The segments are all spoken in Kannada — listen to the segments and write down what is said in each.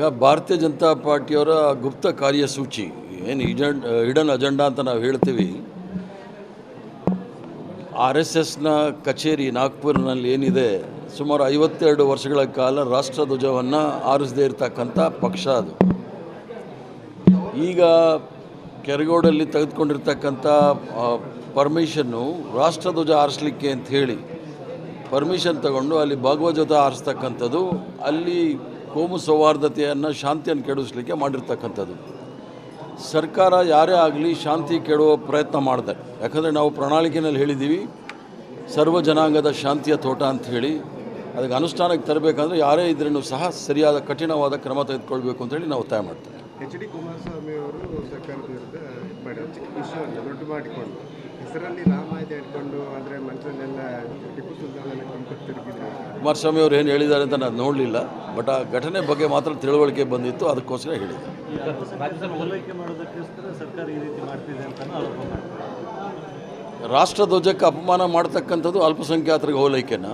ಈಗ ಭಾರತೀಯ ಜನತಾ ಪಾರ್ಟಿಯವರ ಗುಪ್ತ ಕಾರ್ಯಸೂಚಿ, ಏನು ಹಿಡನ್ ಹಿಡನ್ ಅಜೆಂಡಾ ಅಂತ ನಾವು ಹೇಳ್ತೀವಿ. ಆರ್ ಎಸ್ ಎಸ್ನ ಕಚೇರಿ ನಾಗ್ಪುರ್ನಲ್ಲಿ ಏನಿದೆ, ಸುಮಾರು ಐವತ್ತೆರಡು ವರ್ಷಗಳ ಕಾಲ ರಾಷ್ಟ್ರಧ್ವಜವನ್ನು ಆರಿಸದೇ ಇರತಕ್ಕಂಥ ಪಕ್ಷ ಅದು. ಈಗ ಕೆರಗೋಡಲ್ಲಿ ತೆಗೆದುಕೊಂಡಿರ್ತಕ್ಕಂಥ ಪರ್ಮಿಷನ್ನು ರಾಷ್ಟ್ರಧ್ವಜ ಆರಿಸ್ಲಿಕ್ಕೆ ಅಂತ ಹೇಳಿ, ಪರ್ಮಿಷನ್ ತಗೊಂಡು ಅಲ್ಲಿ ಭಾಗವತ ಆರಿಸ್ತಕ್ಕಂಥದ್ದು, ಅಲ್ಲಿ ಕೋಮು ಸೌಹಾರ್ದತೆಯನ್ನು ಶಾಂತಿಯನ್ನು ಕೆಡಿಸ್ಲಿಕ್ಕೆ ಮಾಡಿರ್ತಕ್ಕಂಥದ್ದು. ಸರ್ಕಾರ ಯಾರೇ ಆಗಲಿ ಶಾಂತಿ ಕೆಡುವ ಪ್ರಯತ್ನ ಮಾಡಿದೆ. ಯಾಕಂದರೆ ನಾವು ಪ್ರಣಾಳಿಕೆಯಲ್ಲಿ ಹೇಳಿದ್ದೀವಿ ಸರ್ವ ಜನಾಂಗದ ಶಾಂತಿಯ ತೋಟ ಅಂತ ಹೇಳಿ. ಅದಕ್ಕೆ ಅನುಷ್ಠಾನಕ್ಕೆ ತರಬೇಕಂದ್ರೆ ಯಾರೇ ಇದ್ರೂ ಸಹ ಸರಿಯಾದ ಕಠಿಣವಾದ ಕ್ರಮ ತೆಗೆದುಕೊಳ್ಬೇಕು ಅಂತೇಳಿ ನಾವು ಒತ್ತಾಯ ಮಾಡ್ತೇವೆ. ಎಚ್ ಡಿ ಕುಮಾರಸ್ವಾಮಿ ಅವರು ಸರ್ಕಾರದ ವಿರುದ್ಧ ವಿಷಯವನ್ನು ದೊಡ್ಡ ಮಾಡಿಕೊಂಡು ಹೆಸರಲ್ಲಿ ರಾಮಾಯಣ ಇಟ್ಕೊಂಡು ಅಂದರೆ ಟಿಪ್ಪು ಕುಮಾರಸ್ವಾಮಿ ಅವರು ಏನು ಹೇಳಿದ್ದಾರೆ ಅಂತ ನಾನು ನೋಡಲಿಲ್ಲ. ಬಟ್ ಆ ಘಟನೆ ಬಗ್ಗೆ ಮಾತ್ರ ತಿಳುವಳಿಕೆ ಬಂದಿತ್ತು, ಅದಕ್ಕೋಸ್ಕರ ಹೇಳಿದೆ. ರಾಷ್ಟ್ರಧ್ವಜಕ್ಕೆ ಅಪಮಾನ ಮಾಡ್ತಕ್ಕಂಥದ್ದು ಅಲ್ಪಸಂಖ್ಯಾತರಿಗೆ ಹೋಲೈಕೆನ?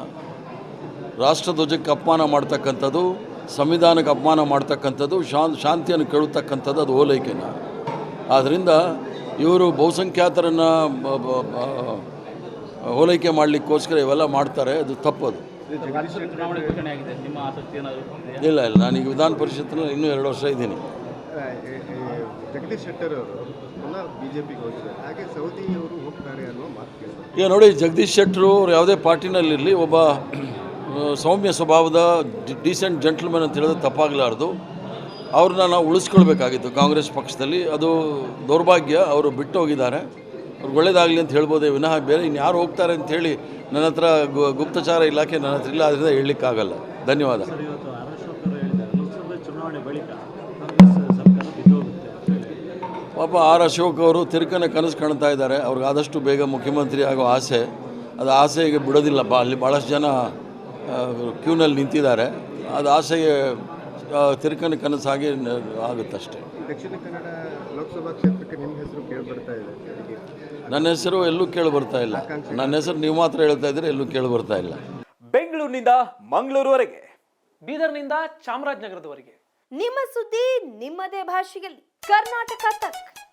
ರಾಷ್ಟ್ರಧ್ವಜಕ್ಕೆ ಅಪಮಾನ ಮಾಡ್ತಕ್ಕಂಥದ್ದು, ಸಂವಿಧಾನಕ್ಕೆ ಅಪಮಾನ ಮಾಡ್ತಕ್ಕಂಥದ್ದು, ಶಾನ್, ಶಾಂತಿಯನ್ನು ಕೇಳತಕ್ಕಂಥದ್ದು ಅದು ಹೋಲೈಕೆನ? ಆದ್ದರಿಂದ ಇವರು ಬಹುಸಂಖ್ಯಾತರನ್ನು ಹೋಲೈಕೆ ಮಾಡಲಿಕ್ಕೋಸ್ಕರ ಇವೆಲ್ಲ ಮಾಡ್ತಾರೆ, ಅದು ತಪ್ಪದು. ಚುನಾವಣೆ ಘೋಷಣೆ ಆಗಿದೆ. ನಿಮ್ಮ ಆಸಕ್ತಿ ಏನಾದರೂ ಇದೆಯಾ? ಇಲ್ಲ ನಾನು ಈಗ ವಿಧಾನ ಪರಿಷತ್ನಲ್ಲಿ ಇನ್ನೂ ಎರಡು ವರ್ಷ ಇದ್ದೀನಿ. ಜಗದೀಶ್ ಶೆಟ್ಟರ್ ಅವರು ಹೋಗಿದ್ದಾರೆ. ಹಾಗೆ ಹೋಗ್ತಾರೆ ಅನ್ನೋ ಮಾತು ಈಗ ನೋಡಿ ಜಗದೀಶ್ ಶೆಟ್ಟರು ಅವ್ರು ಯಾವುದೇ ಪಾರ್ಟಿನಲ್ಲಿರಲಿ ಒಬ್ಬ ಸೌಮ್ಯ ಸ್ವಭಾವದ ಡೀಸೆಂಟ್ ಜೆಂಟ್ಲ್ಮನ್ ಅಂತ ಹೇಳಿದ್ರೆ ತಪ್ಪಾಗಲಾರ್ದು. ಅವ್ರನ್ನ ನಾವು ಉಳಿಸ್ಕೊಳ್ಬೇಕಾಗಿತ್ತು ಕಾಂಗ್ರೆಸ್ ಪಕ್ಷದಲ್ಲಿ. ಅದು ದೌರ್ಭಾಗ್ಯ. ಅವರು ಬಿಟ್ಟು ಹೋಗಿದ್ದಾರೆ ಅವ್ರಿಗೆ ಒಳ್ಳೇದಾಗಲಿ ಅಂತ ಹೇಳ್ಬೋದೇ ವಿನಃ ಬೇರೆ. ಇನ್ನು ಯಾರು ಹೋಗ್ತಾರೆ ಅಂತ ಹೇಳಿ ನನ್ನ ಹತ್ರ ಗು- ಗುಪ್ತಚಾರ ಇಲಾಖೆ ನನ್ನ ಹತ್ರ ಇಲ್ಲ ಅದರಿಂದ ಹೇಳಲಿಕ್ಕಾಗಲ್ಲ. ಧನ್ಯವಾದ. ಪಾಪ ಆರ್ ಅಶೋಕ್ ಅವರು ತಿರುಕನ ಕನಸು ಕಾಣ್ತಾ ಇದ್ದಾರೆ. ಅವ್ರಿಗೆ ಆದಷ್ಟು ಬೇಗ ಮುಖ್ಯಮಂತ್ರಿ ಆಗೋ ಆಸೆ. ಅದು ಆಸೆಗೆ ಬಿಡೋದಿಲ್ಲ ಬಾ ಅಲ್ಲಿ ಭಾಳಷ್ಟು ಜನ ಕ್ಯೂನಲ್ಲಿ ನಿಂತಿದ್ದಾರೆ. ಅದು ಆಸೆಗೆ ತಿರ್ಕನ ಕನಸಾಗಿ ಆಗುತ್ತಷ್ಟೇ. ದಕ್ಷಿಣ ಕನ್ನಡ ಲೋಕಸಭಾ ಕ್ಷೇತ್ರಕ್ಕೆ ನಿಮ್ಮ ಹೆಸರು ಕೇಳಿ ಬರ್ತಾ ಇದೆ. ನನ್ನ ಹೆಸರು ಎಲ್ಲೂ ಕೇಳಿ ಬರ್ತಾ ಇಲ್ಲ. ನನ್ನ ಹೆಸರು ನೀವು ಮಾತ್ರ ಹೇಳ್ತಾ ಇದ್ರೆ ಎಲ್ಲೂ ಕೇಳಿ ಬರ್ತಾ ಇಲ್ಲ. ಬೆಂಗಳೂರಿನಿಂದ ಮಂಗಳೂರುವರೆಗೆ. ಬೀದರ್ನಿಂದ ಚಾಮರಾಜನಗರದವರೆಗೆ. ನಿಮ್ಮ ಸುದ್ದಿ ನಿಮ್ಮದೇ ಭಾಷೆಯಲ್ಲಿ. ಕರ್ನಾಟಕ ತಕ್.